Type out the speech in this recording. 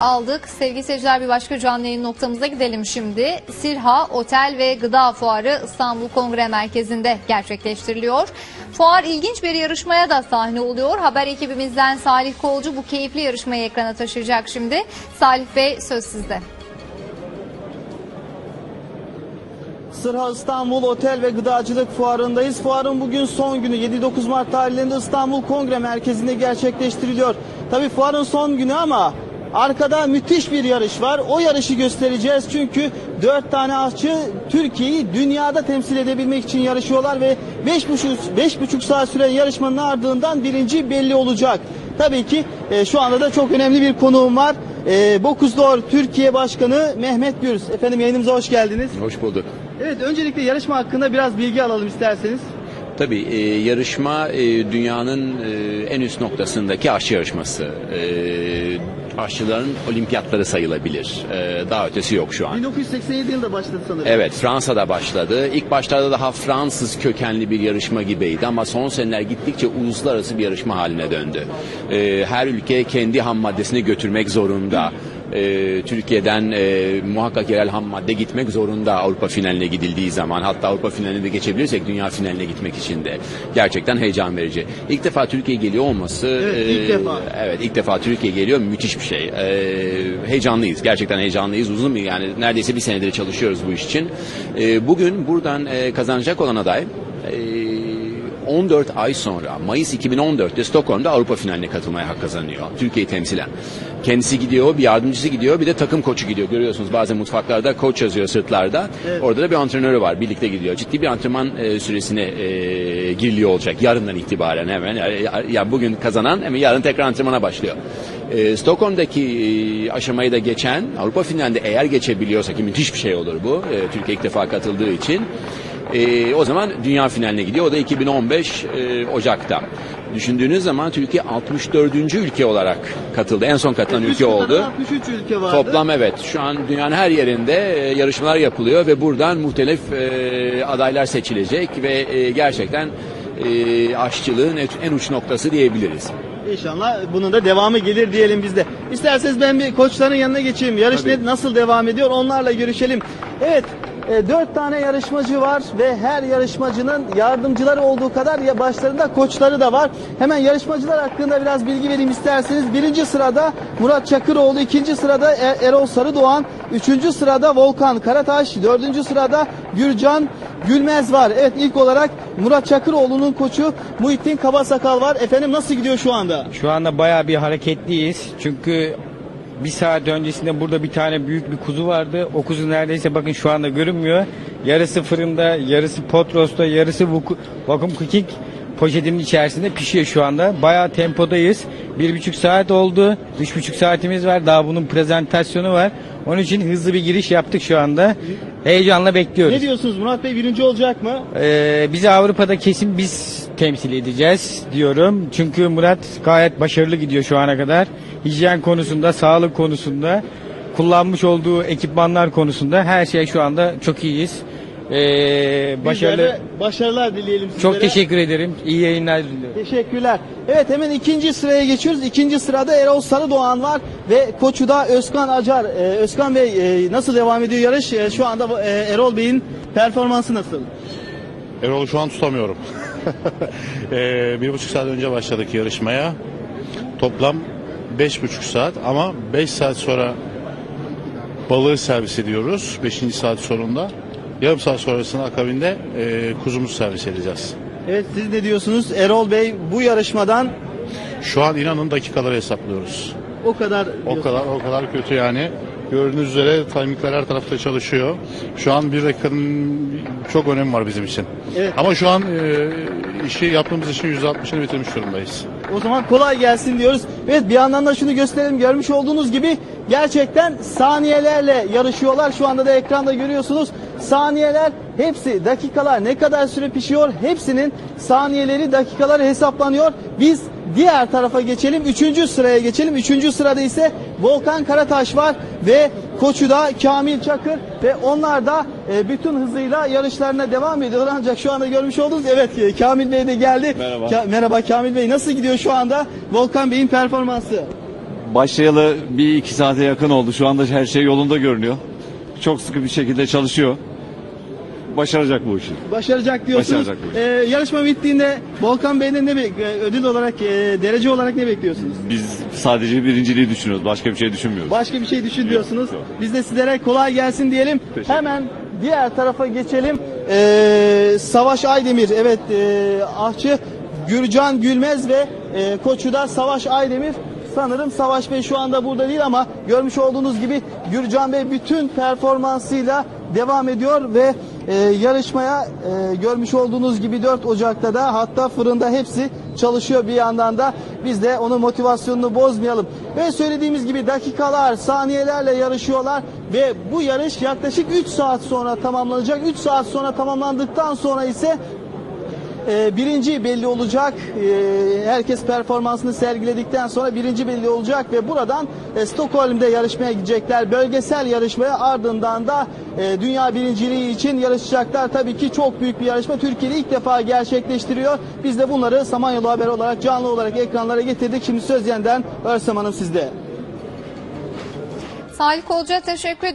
aldık. Sevgili seyirciler bir başka canlı yayın noktamıza gidelim şimdi. Sirha Otel ve Gıda Fuarı İstanbul Kongre Merkezi'nde gerçekleştiriliyor. Fuar ilginç bir yarışmaya da sahne oluyor. Haber ekibimizden Salih Kolcu bu keyifli yarışmayı ekrana taşıyacak şimdi. Salih Bey söz sizde. Sırha İstanbul Otel ve Gıdacılık Fuarı'ndayız. Fuarın bugün son günü 7-9 Mart tarihlerinde İstanbul Kongre Merkezi'nde gerçekleştiriliyor. Tabii fuarın son günü ama arkada müthiş bir yarış var. O yarışı göstereceğiz çünkü 4 tane aşçı Türkiye'yi dünyada temsil edebilmek için yarışıyorlar ve 5,5 5,5 saat süren yarışmanın ardından birinci belli olacak. Tabii ki e, şu anda da çok önemli bir konuğum var. E, Bokuzdor Türkiye Başkanı Mehmet Gürz. Efendim yayınımıza hoş geldiniz. Hoş bulduk. Evet öncelikle yarışma hakkında biraz bilgi alalım isterseniz. Tabii e, yarışma e, dünyanın e, en üst noktasındaki aşçı yarışması. E, aşçıların olimpiyatları sayılabilir. E, daha ötesi yok şu an. 1987 yılında başladı sanırım. Evet Fransa'da başladı. İlk başlarda daha Fransız kökenli bir yarışma gibiydi ama son seneler gittikçe uluslararası bir yarışma haline döndü. E, her ülke kendi ham maddesini götürmek zorunda. E, Türkiye'den e, muhakkak yerel ham madde gitmek zorunda Avrupa finaline gidildiği zaman. Hatta Avrupa finaline de geçebilirsek dünya finaline gitmek için de. Gerçekten heyecan verici. İlk defa Türkiye geliyor olması... Evet, ilk defa. Evet ilk defa Türkiye geliyor müthiş bir şey. E, heyecanlıyız. Gerçekten heyecanlıyız. Uzun bir yani neredeyse bir senedir çalışıyoruz bu iş için. E, bugün buradan e, kazanacak olan aday e, 14 ay sonra Mayıs 2014'te Stockholm'da Avrupa finaline katılmaya hak kazanıyor. Türkiye'yi temsilen. Kendisi gidiyor, bir yardımcısı gidiyor, bir de takım koçu gidiyor. Görüyorsunuz bazen mutfaklarda koç yazıyor sırtlarda. Evet. Orada da bir antrenörü var, birlikte gidiyor. Ciddi bir antrenman e, süresine e, giriliyor olacak yarından itibaren hemen. Yani, ya bugün kazanan hemen yarın tekrar antrenmana başlıyor. E, Stockholm'daki e, aşamayı da geçen Avrupa finalinde eğer geçebiliyorsa ki müthiş bir şey olur bu. E, Türkiye ilk defa katıldığı için. E, o zaman dünya finaline gidiyor. O da 2015 e, Ocak'ta. Düşündüğünüz zaman Türkiye 64. ülke olarak katıldı. En son katılan ülke oldu. 63 ülke vardı. Toplam evet. Şu an dünyanın her yerinde e, yarışmalar yapılıyor ve buradan muhtelif e, adaylar seçilecek ve e, gerçekten e, aşçılığın en uç noktası diyebiliriz. İnşallah bunun da devamı gelir diyelim biz de. İsterseniz ben bir koçların yanına geçeyim. Yarış Tabii. ne, nasıl devam ediyor onlarla görüşelim. Evet. E, dört tane yarışmacı var ve her yarışmacının yardımcıları olduğu kadar ya başlarında koçları da var. Hemen yarışmacılar hakkında biraz bilgi vereyim isterseniz. Birinci sırada Murat Çakıroğlu, ikinci sırada E- Erol Sarıdoğan, üçüncü sırada Volkan Karataş, dördüncü sırada Gürcan Gülmez var. Evet ilk olarak Murat Çakıroğlu'nun koçu Muhittin Kabasakal var. Efendim nasıl gidiyor şu anda? Şu anda bayağı bir hareketliyiz. Çünkü bir saat öncesinde burada bir tane büyük bir kuzu vardı. O kuzu neredeyse bakın şu anda görünmüyor. Yarısı fırında, yarısı potrosta, yarısı vakum cooking poşetinin içerisinde pişiyor şu anda. Bayağı tempodayız. Bir buçuk saat oldu. Üç buçuk saatimiz var. Daha bunun prezentasyonu var. Onun için hızlı bir giriş yaptık şu anda. Heyecanla bekliyoruz. Ne diyorsunuz Murat Bey birinci olacak mı? Ee, bizi Avrupa'da kesin biz temsil edeceğiz diyorum. Çünkü Murat gayet başarılı gidiyor şu ana kadar. Hijyen konusunda, sağlık konusunda, kullanmış olduğu ekipmanlar konusunda her şey şu anda çok iyiyiz. Ee, başarılı. Başarılar dileyelim sizlere. Çok teşekkür ederim. İyi yayınlar diliyorum. Teşekkürler. Evet hemen ikinci sıraya geçiyoruz. İkinci sırada Erol Sarıdoğan var ve koçu da Özkan Acar. Ee, Özkan Bey e, nasıl devam ediyor yarış? E, şu anda e, Erol Bey'in performansı nasıl? Erol'u şu an tutamıyorum. Ee, bir buçuk saat önce başladık yarışmaya. Toplam beş buçuk saat ama beş saat sonra balığı servis ediyoruz. Beşinci saat sonunda. Yarım saat sonrasında akabinde e, kuzumuzu servis edeceğiz. Evet siz ne diyorsunuz? Erol Bey bu yarışmadan Şu an inanın dakikaları hesaplıyoruz. o kadar O kadar o kadar kötü yani. Gördüğünüz üzere timingler her tarafta çalışıyor. Şu an bir dakikanın çok önemi var bizim için. Evet. Ama şu an e, işi yaptığımız işin %60'ını bitirmiş durumdayız. O zaman kolay gelsin diyoruz. Evet bir yandan da şunu gösterelim. Görmüş olduğunuz gibi gerçekten saniyelerle yarışıyorlar. Şu anda da ekranda görüyorsunuz. Saniyeler hepsi dakikalar ne kadar süre pişiyor hepsinin saniyeleri dakikaları hesaplanıyor. Biz diğer tarafa geçelim. Üçüncü sıraya geçelim. Üçüncü sırada ise Volkan Karataş var ve koçu da Kamil Çakır ve onlar da e, bütün hızıyla yarışlarına devam ediyorlar. Ancak şu anda görmüş olduğunuz evet e, Kamil Bey de geldi. Merhaba. Ka- merhaba Kamil Bey nasıl gidiyor şu anda Volkan Bey'in performansı? Başlayalı bir iki saate yakın oldu. Şu anda her şey yolunda görünüyor. Çok sıkı bir şekilde çalışıyor. Başaracak bu işi. Başaracak diyorsunuz. Başaracak bu iş. Ee, yarışma bittiğinde Volkan Bey'den ne bek- e, ödül olarak, e, derece olarak ne bekliyorsunuz? Biz sadece birinciliği düşünüyoruz. Başka bir şey düşünmüyoruz. Başka bir şey düşünüyorsunuz. Yok, yok. Biz de sizlere kolay gelsin diyelim. Teşekkür Hemen diğer tarafa geçelim. Ee, Savaş Aydemir, evet e, ahçı Gürcan Gülmez ve e, koçu da Savaş Aydemir. Sanırım Savaş Bey şu anda burada değil ama görmüş olduğunuz gibi Gürcan Bey bütün performansıyla devam ediyor ve e, yarışmaya e, görmüş olduğunuz gibi 4 Ocak'ta da hatta fırında hepsi çalışıyor bir yandan da biz de onun motivasyonunu bozmayalım. Ve söylediğimiz gibi dakikalar, saniyelerle yarışıyorlar ve bu yarış yaklaşık 3 saat sonra tamamlanacak. 3 saat sonra tamamlandıktan sonra ise e, birinci belli olacak. E, herkes performansını sergiledikten sonra birinci belli olacak ve buradan e, Stockholm'de yarışmaya gidecekler. Bölgesel yarışmaya ardından da e, dünya birinciliği için yarışacaklar. Tabii ki çok büyük bir yarışma. Türkiye'de ilk defa gerçekleştiriyor. Biz de bunları Samanyolu Haber olarak canlı olarak ekranlara getirdik. Şimdi söz yeniden Örsem Hanım sizde. Salih Kolca teşekkür ediyorum.